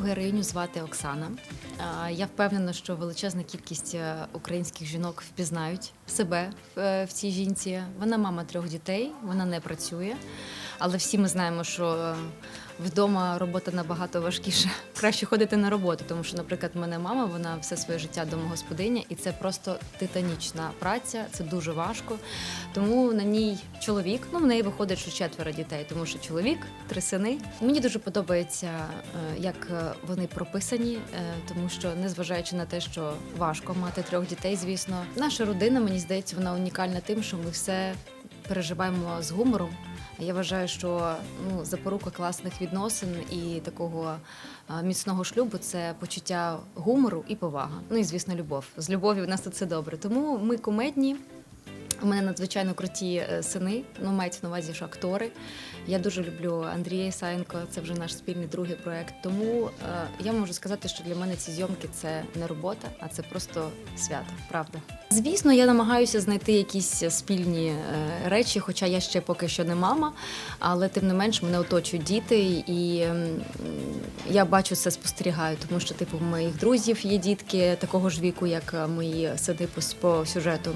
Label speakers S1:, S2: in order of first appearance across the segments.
S1: героїню звати Оксана. Я впевнена, що величезна кількість е, українських жінок впізнають себе е, в цій жінці. Вона мама трьох дітей, вона не працює. Але всі ми знаємо, що е, вдома робота набагато важкіша. Краще ходити на роботу, тому що, наприклад, в мене мама, вона все своє життя домогосподиня, і це просто титанічна праця, це дуже важко. Тому на ній чоловік, ну в неї виходить, що четверо дітей, тому що чоловік, три сини. Мені дуже подобається, е, як е, вони прописані, тому що незважаючи на те, що важко мати трьох дітей, звісно, наша родина, мені здається, вона унікальна тим, що ми все переживаємо з гумором. Я вважаю, що ну, запорука класних відносин і такого міцного шлюбу це почуття гумору і повага. Ну і звісно, любов. З любов'ю в нас тут все добре. Тому ми комедні. У мене надзвичайно круті е, сини, ну мається на увазі, що актори. Я дуже люблю Андрія Ісаєнко, це вже наш спільний другий проект. Тому е, я можу сказати, що для мене ці зйомки це не робота, а це просто свято, правда. Звісно, я намагаюся знайти якісь спільні е, речі, хоча я ще поки що не мама, але тим не менш мене оточують діти, і ем, я бачу це, спостерігаю, тому що типу моїх друзів є дітки такого ж віку, як е, мої сини по, по сюжету.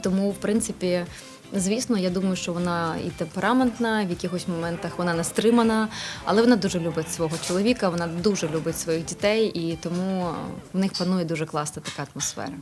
S1: Тому, в принципі, звісно, я думаю, що вона і темпераментна, в якихось моментах вона не стримана, але вона дуже любить свого чоловіка, вона дуже любить своїх дітей, і тому в них панує дуже класна така атмосфера.